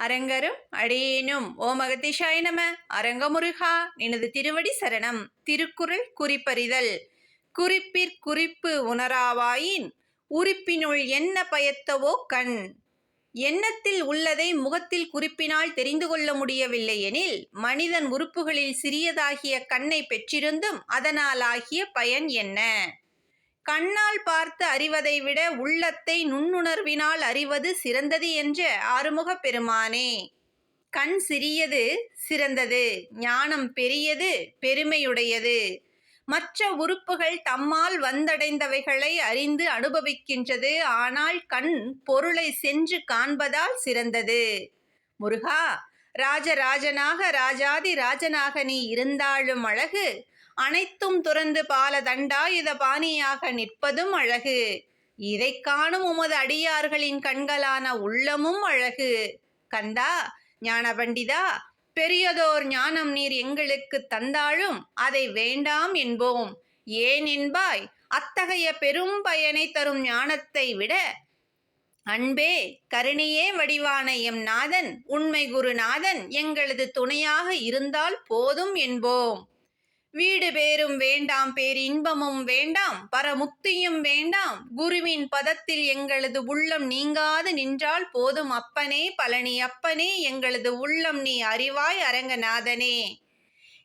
அரங்கரும் அடியேனும் ஓமகதிஷாய நம. அரங்கமுருகா எனது திருவடி சரணம். திருக்குறள் குறிப்பறிதல். குறிப்பிற் குறிப்பு உணராவாயின் உறுப்பினுள் என்ன பயத்தவோ கண். எண்ணத்தில் உள்ளதை முகத்தில் குறிப்பினால் தெரிந்து கொள்ள முடியவில்லை எனில் மனிதன் உறுப்புகளில் சிறியதாகிய கண்ணை பெற்றிருந்தும் அதனாலாகிய பயன் என்ன? கண்ணால் பார்த்து அறிவதை விட உள்ளத்தை நுண்ணுணர்வினால் அறிவது சிறந்தது என்ற ஆறுமுகப் பெருமானே. கண் சிறியது சிறந்தது ஞானம் பெரியது பெருமையுடையது. மற்ற உறுப்புகள் தம்மால் வந்தடைந்தவைகளை அறிந்து அனுபவிக்கின்றது ஆனால் கண் பொருளை சென்று காண்பதால் சிறந்தது. முருகா ராஜராஜனாக ராஜாதி ராஜனாக நீ இருந்தாலும் அழகு அனைத்தும் துறந்து பால தண்டாயுத பாணியாக நிற்பதும் அழகு. இதை காணும் உமது அடியார்களின் கண்களான உள்ளமும் அழகு. கந்தா ஞான பண்டிதா பெரியதோர் ஞானம் நீர் எங்களுக்கு தந்தாலும் அதை வேண்டாம் என்போம். ஏன் என்பாய்? அத்தகைய பெரும் பயனை தரும் ஞானத்தை விட அன்பே கருணையே வடிவான எம் நாதன் உண்மை குருநாதன் எங்களது துணையாக இருந்தால் போதும் என்போம். வீடு பேரும் வேண்டாம் பேரின்பமும் வேண்டாம் பரமுக்தியும் வேண்டாம். குருவின் பதத்தில் எங்களது உள்ளம் நீங்காது நின்றால் போதும் அப்பனே பழனி அப்பனே எங்களது உள்ளம் நீ அறிவாய் அரங்கநாதனே.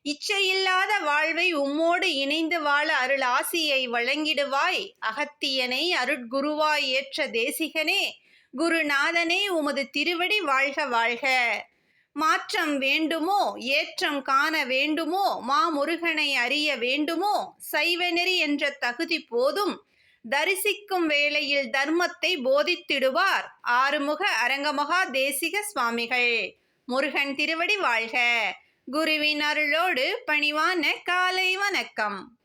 இச்சையில்லாத வாழ்வை உம்மோடு இணைந்து வாழ அருள் ஆசியை வழங்கிடுவாய். அகத்தியனை அருட்குருவாய் ஏற்ற தேசிகனே குருநாதனே உமது திருவடி வாழ்க வாழ்க. மாற்றம் வேண்டுமோ? ஏற்றம் காண வேண்டுமோ? மாமுருகனை அறிய வேண்டுமோ? சைவநெறி என்ற தகுதி போதும். தரிசிக்கும் வேளையில் தர்மத்தை போதித்திடுவார். ஆறுமுக அரங்கமகா தேசிக சுவாமிகள். முருகன் திருவடி வாழ்க. குருவின் அருளோடு பணிவான காலை வணக்கம்.